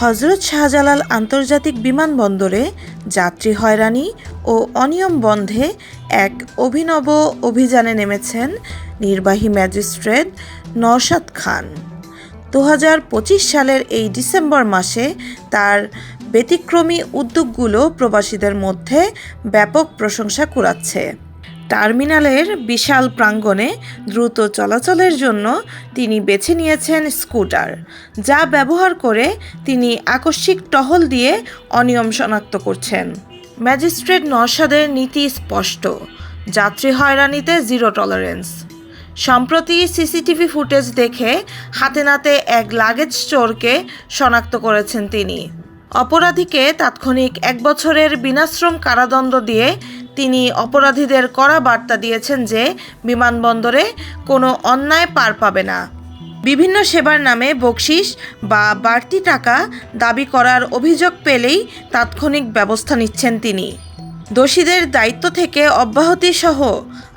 হজরত শাহজালাল আন্তর্জাতিক বিমানবন্দরে যাত্রী হয়রানি ও অনিয়ম বন্ধে এক অভিনব অভিযানে নেমেছেন নির্বাহী ম্যাজিস্ট্রেট নওশাদ খান। দু হাজার পঁচিশ সালের এই ডিসেম্বর মাসে তার ব্যতিক্রমী উদ্যোগগুলো প্রবাসীদের মধ্যে ব্যাপক প্রশংসা কুড়াচ্ছে। টার্মিনালের বিশাল প্রাঙ্গণে দ্রুত চলাচলের জন্য তিনি বেছে নিয়েছেন স্কুটার, যা ব্যবহার করে তিনি আকস্মিক টহল দিয়ে অনিয়ম শনাক্ত করছেন। ম্যাজিস্ট্রেট নরসাদের নীতি স্পষ্ট, যাত্রী হয়রানিতে জিরো টলারেন্স। সম্প্রতি সিসিটিভি ফুটেজ দেখে হাতে নাতে এক লাগেজ চোরকে শনাক্ত করেছেন তিনি। অপরাধীকে তাৎক্ষণিক এক বছরের বিনাশ্রম কারাদণ্ড দিয়ে তিনি অপরাধীদের কড়া বার্তা দিয়েছেন যে বিমানবন্দরে কোনো অন্যায় পার পাবে না। বিভিন্ন সেবার নামে বকশিস বা বাড়তি টাকা দাবি করার অভিযোগ পেলেই তাৎক্ষণিক ব্যবস্থা নিচ্ছেন তিনি। দোষীদের দায়িত্ব থেকে অব্যাহতি সহ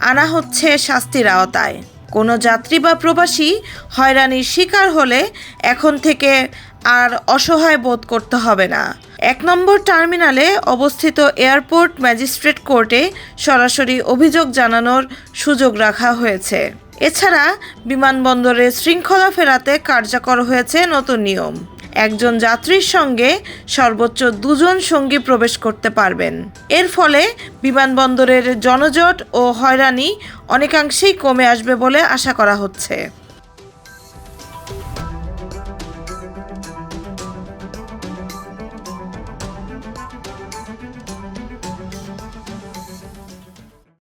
আনা হচ্ছে শাস্তির আওতায়। কোনো যাত্রী বা প্রবাসী হয়রানির শিকার হলে এখন থেকে আর অসহায় বোধ করতে হবে না। এক নম্বর টার্মিনালে অবস্থিত এয়ারপোর্ট ম্যাজিস্ট্রেট কোর্টে সরাসরি অভিযোগ জানানোর সুযোগ রাখা হয়েছে। এছাড়া বিমানবন্দরে শৃঙ্খলা ফেরাতে কার্যকর হয়েছে নতুন নিয়ম। একজন যাত্রীর সঙ্গে সর্বোচ্চ দুজন সঙ্গী প্রবেশ করতে পারবেন। এর ফলে বিমানবন্দরের জনজট ও হয়রানি অনেকাংশেই কমে আসবে বলে আশা করা হচ্ছে।